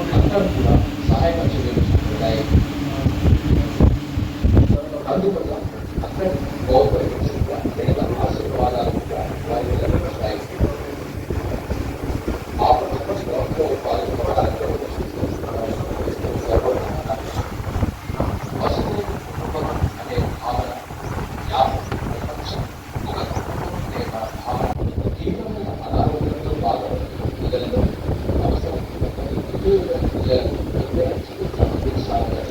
అందరం కూడా సహాయపరిచే ఉన్నాయి అందువల్ల అక్కడ కోఆపరేటివ్స్గా that the grants would come inside of.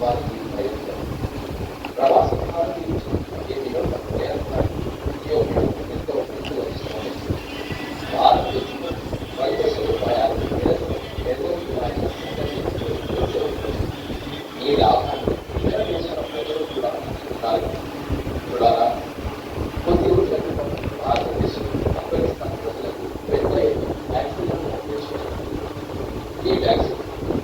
But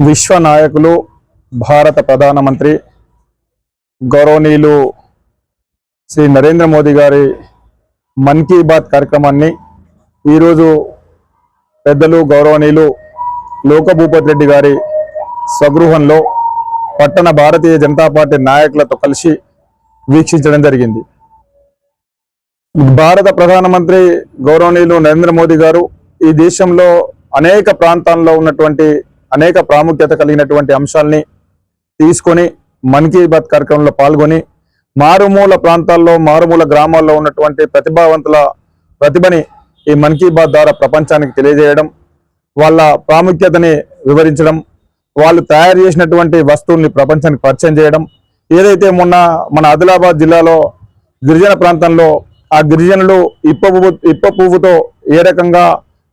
విశ్వ నాయకులు భారత ప్రధానమంత్రి గౌరవనీయులు శ్రీ నరేంద్ర మోదీ గారి మన్ కీ బాత్ కార్యక్రమాన్ని ఈరోజు పెద్దలు గౌరవనీయులు లోకభూపతి రెడ్డి గారి స్వగృహంలో పట్టణ భారతీయ జనతా పార్టీ నాయకులతో కలిసి వీక్షించడం జరిగింది. భారత ప్రధానమంత్రి గౌరవనీయులు నరేంద్ర మోదీ గారు ఈ దేశంలో అనేక ప్రాంతాల్లో ఉన్నటువంటి అనేక ప్రాముఖ్యత కలిగినటువంటి అంశాల్ని తీసుకొని మన్ కీ బాత్ కార్యక్రమంలో పాల్గొని మారుమూల ప్రాంతాల్లో మారుమూల గ్రామాల్లో ఉన్నటువంటి ప్రతిభావంతుల ప్రతిభని ఈ మన్ కీ బాత్ ద్వారా ప్రపంచానికి తెలియజేయడం వాళ్ళ ప్రాముఖ్యతని వివరించడం వాళ్ళు తయారు చేసినటువంటి వస్తువుల్ని ప్రపంచానికి పరిచయం చేయడం. ఏదైతే మొన్న మన ఆదిలాబాద్ జిల్లాలో గిరిజన ప్రాంతంలో ఆ గిరిజనులు ఇప్ప పువ్వు ఇప్ప పువ్వుతో ఏ రకంగా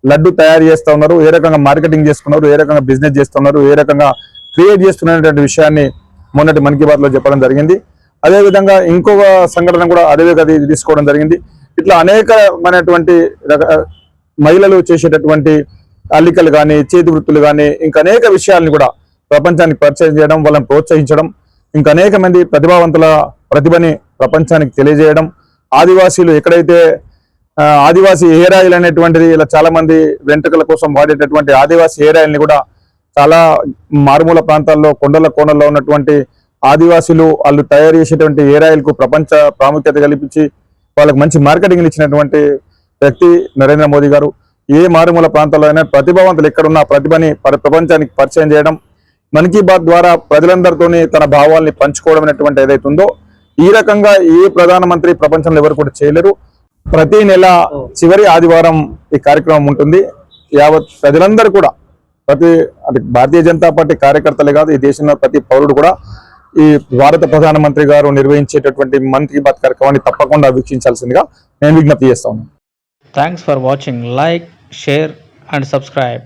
లడ్డు తయారు చేస్తూ ఉన్నారు ఏ రకంగా మార్కెటింగ్ చేసుకున్నారు ఏ రకంగా బిజినెస్ చేస్తున్నారు ఏ రకంగా క్రియేట్ చేస్తున్నటువంటి విషయాన్ని మొన్నటి మన్ కీ బాత్లో చెప్పడం జరిగింది. అదేవిధంగా ఇంకొక సంఘటన కూడా అదే విధంగా తీసుకోవడం జరిగింది. ఇట్లా అనేకమైనటువంటి రక- మహిళలు చేసేటటువంటి అల్లికలు కానీ చేతి వృత్తులు కానీ ఇంకా అనేక విషయాలను కూడా ప్రపంచానికి పరిచయం చేయడం వాళ్ళని ప్రోత్సహించడం ఇంకా అనేక మంది ప్రతిభావంతుల ప్రతిభని ప్రపంచానికి తెలియజేయడం ఆదివాసీలు ఎక్కడైతే ఆదివాసీ హెయిర్ ఆయిల్ అనేటువంటిది ఇలా చాలా మంది వెంట్రుకల కోసం వాడేటటువంటి ఆదివాసీ హెయిర్ ఆయిల్ని కూడా చాలా మారుమూల ప్రాంతాల్లో కొండల కోణల్లో ఉన్నటువంటి ఆదివాసీలు వాళ్ళు తయారు చేసేటువంటి హెయిర్ ఆయిల్కు ప్రపంచ ప్రాముఖ్యత కల్పించి వాళ్ళకి మంచి మార్కెటింగ్ ఇచ్చినటువంటి వ్యక్తి నరేంద్ర మోదీ గారు. ఏ మారుమూల ప్రాంతాల్లో అయినా ప్రతిభావంతులు ఎక్కడున్న ప్రతిభని ప్రపంచానికి పరిచయం చేయడం మన్ కీ బాత్ ద్వారా ప్రజలందరితోని తన భావాల్ని పంచుకోవడం అనేటువంటి ఏదైతుందో ఉందో ఈ రకంగా ఏ ప్రధానమంత్రి ప్రపంచంలో ఎవరు కూడా చేయలేరు. ప్రతి నెల చివరి ఆదివారం ఈ కార్యక్రమం ఉంటుంది యావత్ ప్రజలందరూ కూడా ప్రతి అంటే భారతీయ జనతా పార్టీ కార్యకర్తలే కాదు ఈ దేశంలో ప్రతి పౌరుడు కూడా ఈ భారత ప్రధానమంత్రి గారు నిర్వహించేటటువంటి మన్ కీ బాత్ కార్యక్రమాన్ని తప్పకుండా వీక్షించాల్సిందిగా నేను విజ్ఞప్తి చేస్తా ఉన్నాను Thanks for watching. Like, share, and subscribe.